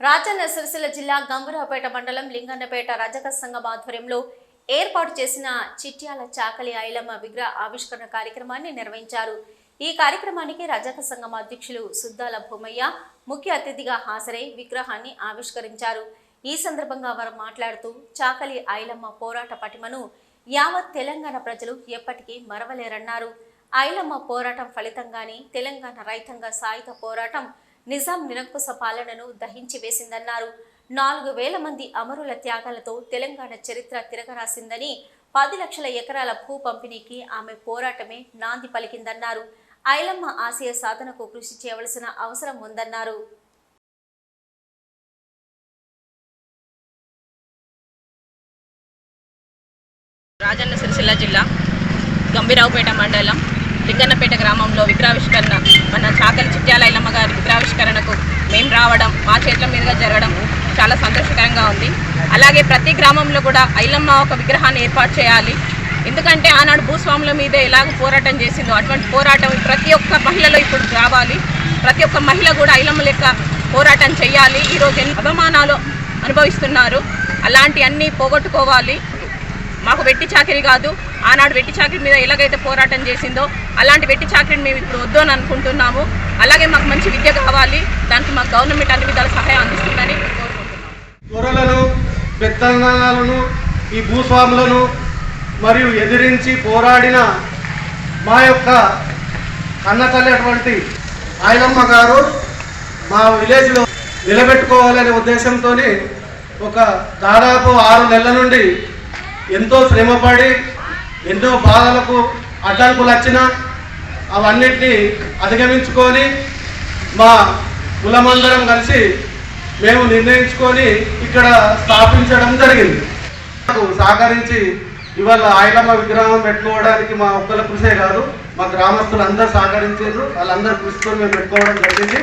రాజన్న సిరిసిల్ల జిల్లా గంగురావుపేట మండలం లింగన్నపేట రజక సంఘం ఆధ్వర్యంలో ఏర్పాటు చేసిన చిట్యాల చాకలి ఐలమ్మ విగ్రహ ఆవిష్కరణ కార్యక్రమాన్ని నిర్వహించారు. ఈ కార్యక్రమానికి రజక సంఘం అధ్యక్షులు సుద్దాల భూమయ్య ముఖ్య అతిథిగా హాజరై విగ్రహాన్ని ఆవిష్కరించారు. ఈ సందర్భంగా వారు మాట్లాడుతూ చాకలి ఐలమ్మ పోరాట పటిమను యావత్ తెలంగాణ ప్రజలు ఎప్పటికీ మరవలేరన్నారు. ఐలమ్మ పోరాటం ఫలితంగానే తెలంగాణ రైతాంగ సాయుధ పోరాటం నిజాం నిరంకుశ పాలనను దహించి వేసిందన్నారు నాలుగు వేల మంది అమరుల త్యాగాలతో తెలంగాణ చరిత్ర తిరగరాసిందని పది లక్షల ఎకరాల భూ పంపిణీకి ఆమె పోరాటమే నాంది పలికిందన్నారు. ఐలమ్మ ఆశయ సాధనకు కృషి చేయవలసిన అవసరం ఉందన్నారు. రాజన్న సిరిసిల్ల జిల్లా గంభీరావుపేట మండలం లింగన్నపేట గ్రామంలో విగ్రహావిష్కరణ మన చాకలి చిట్యాల ఐలమ్మ గారి విగ్రహావిష్కరణకు రావడం మా చేతుల మీదుగా జరగడం చాలా సంతోషకరంగా ఉంది. అలాగే ప్రతి గ్రామంలో కూడా ఐలమ్మ ఒక విగ్రహాన్ని ఏర్పాటు చేయాలి. ఎందుకంటే ఆనాడు భూస్వాముల మీద ఎలాగ పోరాటం చేసిందో అటువంటి పోరాటం ప్రతి ఒక్క మహిళలో ఇప్పుడు రావాలి. ప్రతి ఒక్క మహిళ కూడా ఐలమ్మ లెక్క పోరాటం చేయాలి. ఈరోజు ఎన్ని అవమానాలు అనుభవిస్తున్నారు. అలాంటి అన్నీ పోగొట్టుకోవాలి. మాకు వెట్టి చాకరీ కాదు. ఆనాడు వెట్టి చాకరీ మీద ఎలాగైతే పోరాటం చేసిందో అలాంటి వెట్టి చాకరీని మేము ఇప్పుడు వద్దు అని అనుకుంటున్నాము. అలాగే మాకు మంచి విద్య కావాలి. దానికి మాకు గవర్నమెంట్ అన్ని విధాల సహాయం అందిస్తుందని కోరుకుంటున్నాము. పెత్తనాలను ఈ భూస్వాములను మరియు ఎదిరించి పోరాడిన మా యొక్క కన్నతల్లి అటువంటి ఆయనమ్మ గారు మా విలేజ్లో నిలబెట్టుకోవాలనే ఉద్దేశంతో ఒక దాదాపు ఆరు నెలల నుండి ఎంతో శ్రమపడి ఎన్నో బాధలకు అడ్డంకులు వచ్చినా అవన్నిటినీ అధిగమించుకొని మా కులమందరం కలిసి మేము నిర్ణయించుకొని ఇక్కడ స్థాపించడం జరిగింది. సహకరించి ఇవాళ ఆయలమ్మ విగ్రహం పెట్టుకోవడానికి మా ఒక్కల కృషే కాదు మా గ్రామస్తులు అందరూ సహకరించారు వాళ్ళందరూ కృషితో మేము పెట్టుకోవడం జరిగింది.